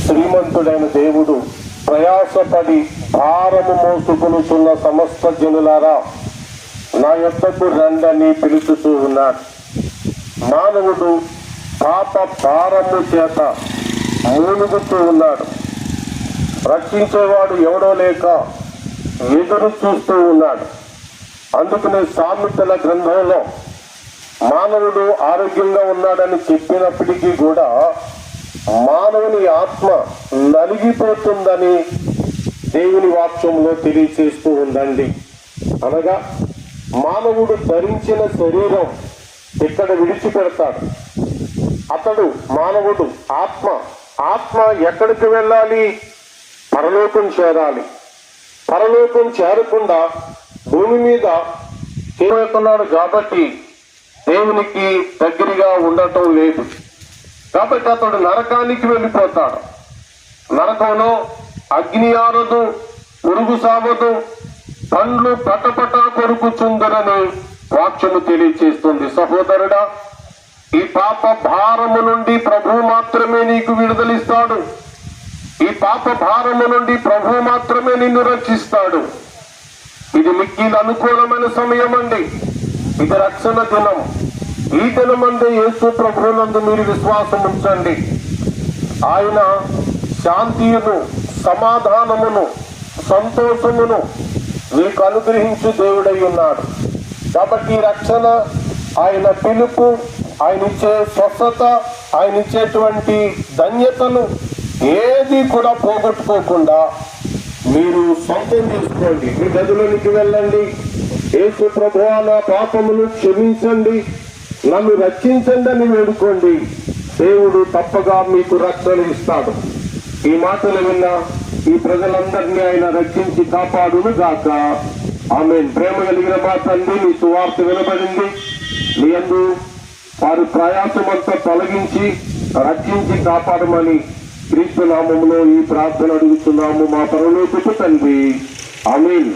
శ్రీమంతుడైన దేవుడు ప్రయాసపడి భారము మోసుకొనుచున్న సమస్త జనులారా నా యొక్కకు రండని పిలుచుతూ ఉన్నాడు మానవుడు పాప భారము చేత మూలుగుతూ ఉన్నాడు. రక్షించేవాడు ఎవడో లేక ఎదురు చూస్తూ ఉన్నాడు. అందుకనే సామెతల గ్రంథంలో మానవుడు ఆరోగ్యంగా ఉన్నాడని చెప్పినప్పటికీ కూడా మానవుని ఆత్మ నలిగిపోతుందని దేవుని వాక్యంలో తెలియచేస్తూ ఉందండి అనగా మానవుడు ధరించిన శరీరం ఇక్కడ విడిచిపెడతాడు? అతడు మానవుడు ఆత్మ ఆత్మ ఎక్కడికి వెళ్ళాలి? పరలోకం చేరాలి. పరలోకం చేరకుండా భూమి మీద చేరుతున్నాడు కాబట్టి దేవునికి దగ్గరగా ఉండటం లేదు. కాబట్టి అతడు నరకానికి వెళ్ళిపోతాడు. నరకంలో అగ్ని ఆరదు పురుగు సావదు పండ్లు పటపట కొరుకుచుందరని వాక్యము తెలియచేస్తుంది. సహోదరుడా ఈ పాప భారము నుండి ప్రభు మాత్రమే నీకు విడుదలిస్తాడు. ఈ పాప భారము నుండి ప్రభు మాత్రమే నిన్ను రక్షిస్తాడు. ఇది మిక్కిలి అనుకూలమైన సమయం అండి ఇది రక్షణ దినం. ఈ దినమందే యేసు ప్రభునందు మీరు విశ్వాసం ఉంచండి. ఆయన శాంతియును సమాధానమును సంతోషమును మీకు అనుగ్రహించు దేవుడై ఉన్నాడు. కాబట్టి రక్షణ ఆయన పిలుపు ఆయన ఇచ్చే స్వస్థత ఆయన ఇచ్చేటువంటి ధన్యతను ఏది కూడా పోగొట్టుకోకుండా మీరు సొంతం చేసుకోండి. మీ గదిలోనికి వెళ్ళండి. ఏసు ప్రభు నా పాపమును క్షమించండి. నన్ను రక్షించండి అని వేడుకోండి. దేవుడు తప్పగా మీకు రక్షణ ఇస్తాడు. ఈ మాటలు విన్న ఈ ప్రజలందరినీ ఆయన రక్షించి కాపాడును గాక ఆమె ప్రేమ కలిగిన మా తండ్రి నీ సువార్త వినబడింది. నీ అందు వారు ప్రయాసమంతా తొలగించి రక్షించి కాపాడమని క్రీస్తు నామంలో ఈ ప్రార్థన అడుగుతున్నాము మా పరలోకి తండ్రి. ఆమెన్.